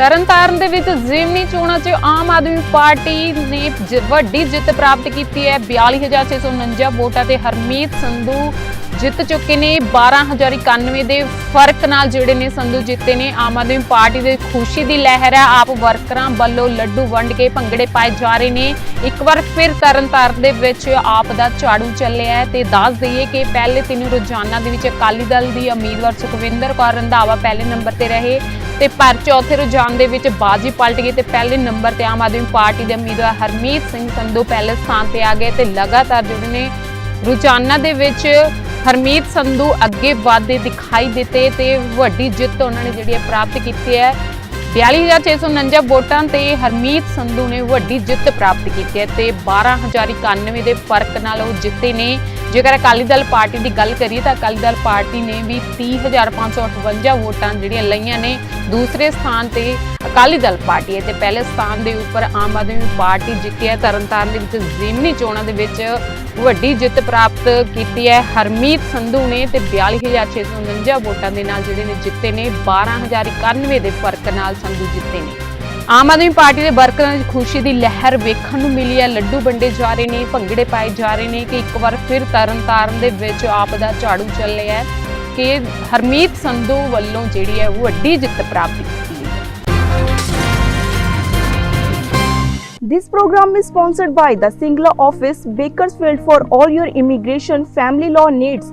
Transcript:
ਤਰਨਤਾਰਨ ਦੇ ਵਿੱਚ ਜ਼ਿਮਨੀ ਚੋਣਾਂ 'ਚ ਆਮ ਆਦਮੀ ਪਾਰਟੀ ਨੇ ਵੱਡੀ ਜਿੱਤ ਪ੍ਰਾਪਤ ਕੀਤੀ ਹੈ। 42649 ਵੋਟਾਂ ਤੇ ਹਰਮੀਤ ਸੰਧੂ ਜਿੱਤ ਚੁੱਕੇ ਨੇ। 12091 ਦੇ ਫ਼ਰਕ ਨਾਲ ਜਿਹੜੇ ਨੇ ਸੰਧੂ ਜਿੱਤੇ ਨੇ। ਆਮ ਆਦਮੀ ਪਾਰਟੀ ਦੇ ਖੁਸ਼ੀ ਦੀ ਲਹਿਰ ਹੈ। ਆਪ ਵਰਕਰਾਂ ਵੱਲੋਂ ਲੱਡੂ ਵੰਡ ਕੇ ਭੰਗੜੇ ਪਾਏ ਜਾ ਰਹੇ ਨੇ। ਇੱਕ ਵਾਰ ਫਿਰ ਤਰਨਤਾਰਨ ਦੇ ਵਿੱਚ ਆਪ ਦਾ ਝਾੜੂ ਚੱਲਿਆ ਹੈ ਤੇ ਦੱਸ ਦਈਏ ਕਿ ਪਹਿਲੇ ਤਿੰਨ ਰੋਜ਼ਾਨਾ ਦੇ ਵਿੱਚ ਅਕਾਲੀ ਦਲ ਦੀ ਉਮੀਦਵਾਰ ਸੁਖਵਿੰਦਰ ਕੌਰ ਰੰਧਾਵਾ ਪਹਿਲੇ ਨੰਬਰ ਤੇ ਰਹੇ। ਤੇ ਪਰ ਚੌਥੇ ਰੁਝਾਨ ਦੇ ਵਿੱਚ ਬਾਜੀ ਪਲਟ ਗਈ ਤੇ ਪਹਿਲੇ ਨੰਬਰ ਤੇ ਆਮ ਆਦਮੀ ਪਾਰਟੀ ਦੇ ਉਮੀਦਵਾਰ ਹਰਮੀਤ ਸਿੰਘ ਸੰਧੂ ਪਹਿਲੇ ਸਥਾਨ ਤੇ ਆ ਗਏ ਤੇ ਲਗਾਤਾਰ ਜਿਹੜੇ ਨੇ ਰੁਝਾਨਾਂ ਦੇ ਵਿੱਚ ਹਰਮੀਤ ਸੰਧੂ ਅੱਗੇ ਵੱਧਦੇ ਦਿਖਾਈ ਦਿੱਤੇ ਤੇ ਵੱਡੀ ਜਿੱਤ ਉਹਨਾਂ ਨੇ ਜਿਹੜੀ ਹੈ ਪ੍ਰਾਪਤ ਕੀਤੀ ਹੈ। 42649 ਵੋਟਾਂ ਤੇ ਹਰਮੀਤ ਸੰਧੂ ਨੇ ਵੱਡੀ ਜਿੱਤ ਪ੍ਰਾਪਤ ਕੀਤੀ ਹੈ ਤੇ 12091 ਦੇ ਫ਼ਰਕ ਨਾਲ ਉਹ ਜਿੱਤੇ ਨੇ। ਜੇਕਰ ਅਕਾਲੀ ਦਲ ਪਾਰਟੀ ਦੀ ਗੱਲ ਕਰੀਏ ਤਾਂ ਅਕਾਲੀ ਦਲ ਪਾਰਟੀ ਨੇ ਵੀ 30558 ਵੋਟਾਂ ਜਿਹੜੀਆਂ ਲਈਆਂ ਨੇ ਦੂਸਰੇ ਸਥਾਨ ਤੇ ਅਕਾਲੀ ਦਲ ਪਾਰਟੀ ਹੈ ਤੇ ਪਹਿਲੇ ਸਥਾਨ ਦੇ ਉੱਪਰ ਆਮ ਆਦਮੀ ਪਾਰਟੀ ਜਿੱਤੀ ਹੈ। ਤਰਨਤਾਰਨ ਦੇ ਵਿੱਚ ਜ਼ਿਮਨੀ ਚੋਣਾਂ ਦੇ ਵਿੱਚ ਵੱਡੀ ਜਿੱਤ ਪ੍ਰਾਪਤ ਕੀਤੀ ਹੈ। ਹਰਮੀਤ ਸੰਧੂ ਨੇ ਤੇ 42649 ਵੋਟਾਂ ਦੇ ਨਾਲ ਜਿਹੜੇ ਨੇ ਜਿੱਤੇ ਨੇ 12091 ਦੇ ਫ਼ਰਕ ਨਾਲ ਸੰਧੂ ਜਿੱਤੇ ਨੇ। ਆਮ ਆਦਮੀ ਪਾਰਟੀ ਦੇ ਵਰਕਰਾਂ ਦੀ ਖੁਸ਼ੀ ਦੀ ਲਹਿਰ ਵੇਖਣ ਨੂੰ ਮਿਲੀ ਹੈ ਲੱਡੂ ਵੰਡੇ ਜਾ ਰਹੇ ਨੇ ਭੰਗੜੇ ਪਾਏ ਜਾ ਰਹੇ ਨੇ ਕਿ ਇੱਕ ਵਾਰ ਫਿਰ ਤਰਨਤਾਰਨ ਦੇ ਵਿੱਚ ਆਪ ਦਾ ਝਾੜੂ ਚੱਲਿਆ ਹੈ ਕਿ ਹਰਮੀਤ ਸੰਧੂ ਵੱਲੋਂ ਜਿਹੜੀ ਹੈ ਉਹ ਵੱਡੀ ਜਿੱਤ ਪ੍ਰਾਪਤ ਕੀਤੀ ਹੈ This program is sponsored by the Singla office, Bakersfield for all your immigration family law needs.